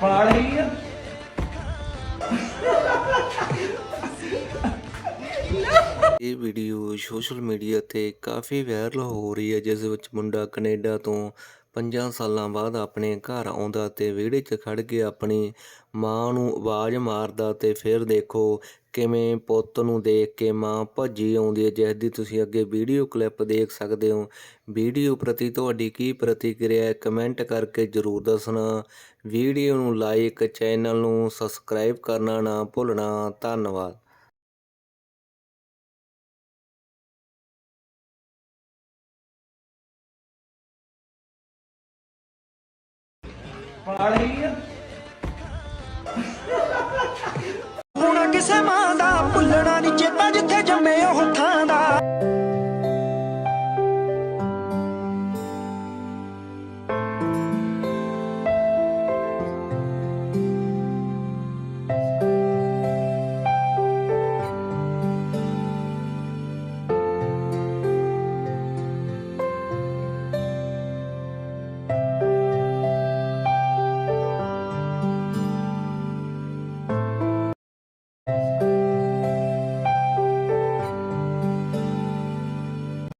ਪਾਲ ਗਈ ਆ। ਇਹ ਵੀਡੀਓ ਸੋਸ਼ਲ ਮੀਡੀਆ ਤੇ ਕਾਫੀ ਵਾਇਰਲ ਹੋ ਰਹੀ ਹੈ, ਜਿਸ ਵਿੱਚ ਮੁੰਡਾ ਕੈਨੇਡਾ ਤੋਂ ਪੰਜਾਂ ਸਾਲਾਂ ਬਾਅਦ ਆਪਣੇ ਘਰ ਆਉਂਦਾ ਤੇ ਵਿਹੜੇ 'ਚ ਖੜ ਕੇ ਆਪਣੀ ਮਾਂ ਨੂੰ ਆਵਾਜ਼ ਮਾਰਦਾ ਤੇ ਫਿਰ ਦੇਖੋ ਕਿਵੇਂ ਪੁੱਤ ਨੂੰ ਦੇਖ ਕੇ ਮਾਂ ਭੱਜੀ ਆਉਂਦੀ ਹੈ। ਜਿਸ ਦੀ ਤੁਸੀਂ ਅੱਗੇ ਵੀਡੀਓ ਕਲਿੱਪ ਦੇਖ ਸਕਦੇ ਹੋ। ਵੀਡੀਓ ਪ੍ਰਤੀ ਤੁਹਾਡੀ ਕੀ ਪ੍ਰਤੀਕਿਰਿਆ ਹੈ ਕਮੈਂਟ ਕਰਕੇ ਜਰੂਰ ਦੱਸਣਾ। ਵੀਡੀਓ ਨੂੰ ਲਾਈਕ, ਚੈਨਲ ਨੂੰ ਸਬਸਕ੍ਰਾਈਬ ਕਰਨਾ ਨਾ ਭੁੱਲਣਾ। ਧੰਨਵਾਦ। ਪਾਲ ਗਈ ਆ।